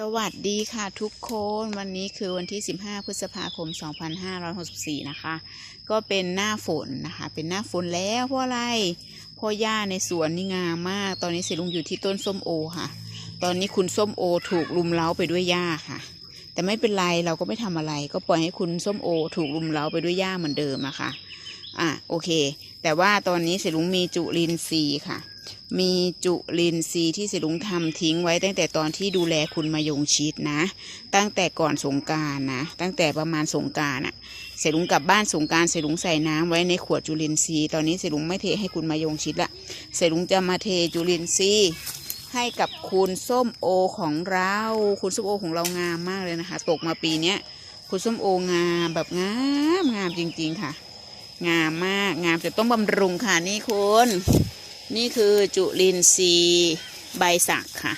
สวัสดีค่ะทุกคนวันนี้คือวันที่ 15 พฤษภาคม 2564 นะคะ ก็เป็นหน้าฝนนะคะ เป็นหน้าฝนแล้วเพราะอะไรเพราะหญ้าในสวนนี่งามมาก ตอนนี้เสลุงอยู่ที่ต้นส้มโอค่ะ ตอนนี้คุณส้มโอถูกลุมเล้าไปด้วยหญ้าค่ะ แต่ไม่เป็นไรเราก็ไม่ทำอะไร ก็ปล่อยให้คุณส้มโอ ถูกลุมเล้าไปด้วยหญ้าเหมือนเดิมนะคะอะโอเค แต่ว่าตอนนี้เสลุงมีจุลินทรีย์ค่ะ มีจุลินทรีย์ที่เสลุงทำทิ้งไว้ตั้งแต่ตอนที่ดูแลคุณมายงชิดนะ ตั้งแต่ก่อนสงการนะ ตั้งแต่ประมาณสงการอะเสลุงกลับบ้านสงการเสลุงใส่น้ำไว้ในขวดจุลินทรีย์ตอนนี้เสลุงไม่เทให้คุณมายงชิดละเสลุงจะมาเทจุลินทรีย์ให้กับคุณส้มโอของเรา คุณส้มโอของเรางามมากเลยนะคะ ตกมาปีเนี้ยคุณส้มโองามแบบงามงามจริง ๆค่ะ งามมากงามแต่ต้องบำรุงค่ะนี่คุณ นี่คือจุลินทรีย์ใบสักค่ะ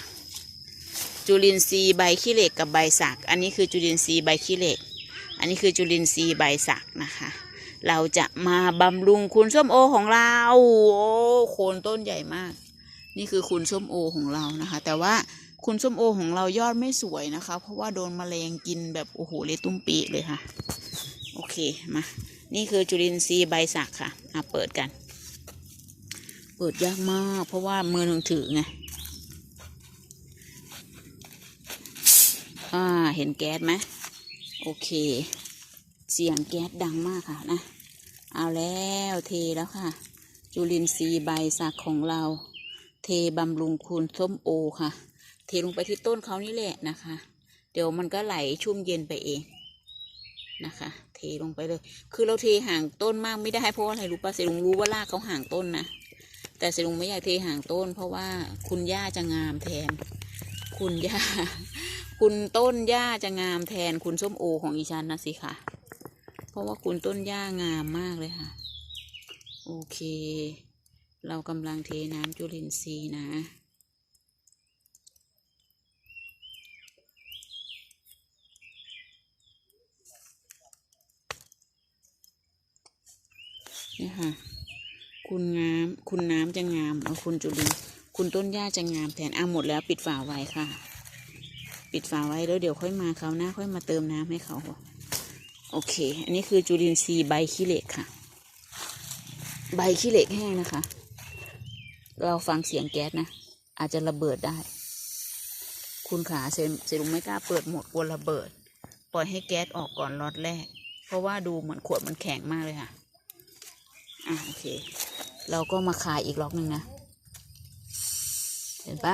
จุลินทรีย์ใบขี้เหล็กกับใบสัก อันนี้คือจุลินทรีย์ใบขี้เหล็ก อันนี้คือจุลินทรีย์ใบสักนะคะ เราจะมาบำรุงคุณส้มโอของเราโอ้โคนต้นใหญ่มาก นี่คือคุณส้มโอของเรานะคะ แต่ว่าคุณส้มโอของเรายอดไม่สวยนะคะ เพราะว่าโดนแมลงกินแบบโอ้โหเละตุ้มปีเลยค่ะ โอเคมา นี่คือจุลินทรีย์ใบสักค่ะอะเปิดกัน เปิดยากมาก เพราะว่ามือหนึ่งถือไงอ่าเห็นแก๊สไหมโอเค เสียงแก๊สดังมากค่ะนะ เอาแล้วเทแล้วค่ะ จุลินทรีย์ใบสักของเรา เทบำรุงคุณส้มโอค่ะ เทลงไปที่ต้นเขานี่แหละนะคะ เดี๋ยวมันก็ไหลชุ่มเย็นไปเองนะคะ เทลงไปเลย คือเราเทห่างต้นมากไม่ได้เพราะว่าอะไรรู้ปะเสลุงรู้ว่า รากเขาห่างต้นนะ แต่เสลุงไม่อยากเทห่างต้น เพราะว่าคุณย่าจะงามแทน คุณย่า คุณต้นย่าจะงามแทนคุณส้มโอของอีชันนะสิค่ะ เพราะว่าคุณต้นย่างามมากเลยค่ะ โอเค เรากำลังเทน้ำจุลินทรีย์นะนี่ค่ะ คุณงาม คุณน้ำจะงามเอาคุณจุลินคุณต้นหญ้าจะงามแทนอะหมดแล้วปิดฝาไว้ค่ะ ปิดฝาไว้แล้วเดี๋ยวค่อยมาเขาวหน้าค่อยมาเติมน้ำให้เขาโอเค อันนี้คือจุลินทรีย์ใบขี้เหล็กค่ะ ใบขี้เหล็กแห้งนะคะ เราฟังเสียงแก๊สนะ อาจจะระเบิดได้ คุณขาเซนเซลุงไม่กล้าเปิดหมดกลัวระเบิด ปล่อยให้แก๊สออกก่อนล็อตแรก เพราะว่าดูเหมือนขวดมันแข็งมากเลยค่ะ อะโอเค เราก็มาขายอีกล็อกหนึ่งนะ เห็นปะ